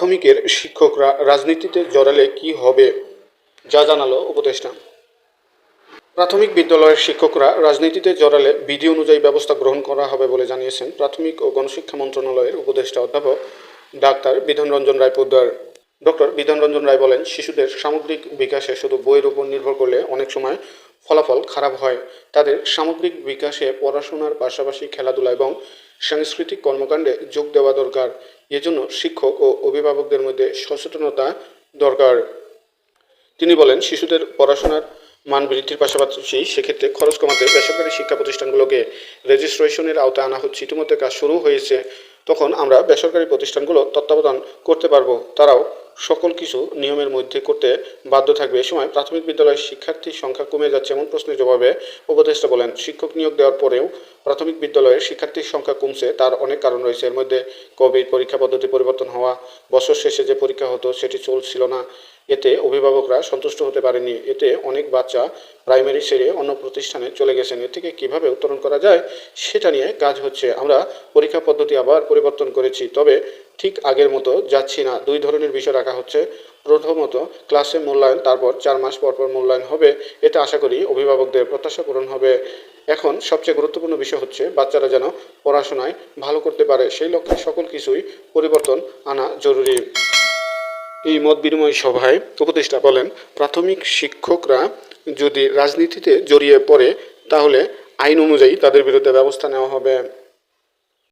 প্রাথমিকের শিক্ষকরা রাজনীতিতে জড়ালে কি হবে, যা জানালো উপদেষ্টা। প্রাথমিক বিদ্যালয়ের শিক্ষকরা রাজনীতিতে জড়ালে বিধি অনুযায়ী ব্যবস্থা গ্রহণ করা হবে বলে জানিয়েছেন প্রাথমিক ও গণশিক্ষা মন্ত্রণালয়ের উপদেষ্টা অধ্যাপক ডাক্তার বিধানরঞ্জন রায় পোদ্দার ডক্টর বিধানরঞ্জন রায় বলেন, শিশুদের সামগ্রিক বিকাশে শুধু বইয়ের উপর নির্ভর করলে অনেক সময় ফলাফল খারাপ হয়। তাদের সামগ্রিক বিকাশে পড়াশোনার পাশাপাশি খেলাধুলা এবং সাংস্কৃতিক কর্মকাণ্ডে যোগ দেওয়া দরকার। এজন্য শিক্ষক ও অভিভাবকদের মধ্যে সচেতনতা দরকার। তিনি বলেন, শিশুদের পড়াশোনার মান বৃদ্ধির পাশাপাশি সেক্ষেত্রে খরচ কমাতে বেসরকারি শিক্ষা প্রতিষ্ঠানগুলোকে রেজিস্ট্রেশনের আওতায় আনা হচ্ছে। ইতিমধ্যে কাজ শুরু হয়েছে। তখন আমরা বেসরকারি প্রতিষ্ঠানগুলো তত্ত্বাবধান করতে পারব। তারাও সকল কিছু নিয়মের মধ্যে করতে বাধ্য থাকবে। এ সময় প্রাথমিক বিদ্যালয়ের শিক্ষার্থীর সংখ্যা কমে যাচ্ছে এমন প্রশ্নের জবাবে উপদেষ্টা বলেন, শিক্ষক নিয়োগ দেওয়ার পরেও প্রাথমিক বিদ্যালয়ের শিক্ষার্থীর সংখ্যা কমছে, তার অনেক কারণ রয়েছে। এর মধ্যে কোভিড পরীক্ষা পদ্ধতি পরিবর্তন হওয়া, বছর শেষে যে পরীক্ষা হতো সেটি চলছিল না। এতে অভিভাবকরা সন্তুষ্ট হতে পারেনি। এতে অনেক বাচ্চা প্রাইমারি ছেড়ে অন্য প্রতিষ্ঠানে চলে গেছেন। এ থেকে কীভাবে উত্তরণ করা যায় সেটা নিয়ে কাজ হচ্ছে। আমরা পরীক্ষা পদ্ধতি আবার পরিবর্তন করেছি, তবে ঠিক আগের মতো যাচ্ছি না। দুই ধরনের বিষয় রাখা হচ্ছে। প্রথমত ক্লাসে মূল্যায়ন, তারপর চার মাস পর পর মূল্যায়ন হবে এতে আশা করি অভিভাবকদের প্রত্যাশা পূরণ হবে। এখন সবচেয়ে গুরুত্বপূর্ণ বিষয় হচ্ছে বাচ্চারা যেন পড়াশোনায় ভালো করতে পারে, সেই লক্ষ্যে সকল কিছুই পরিবর্তন আনা জরুরি। এই মত বিনিময় সভায় উপদেষ্টা বলেন, প্রাথমিক শিক্ষকরা যদি রাজনীতিতে জড়িয়ে পড়ে, তাহলে আইন অনুযায়ী তাদের বিরুদ্ধে ব্যবস্থা নেওয়া হবে।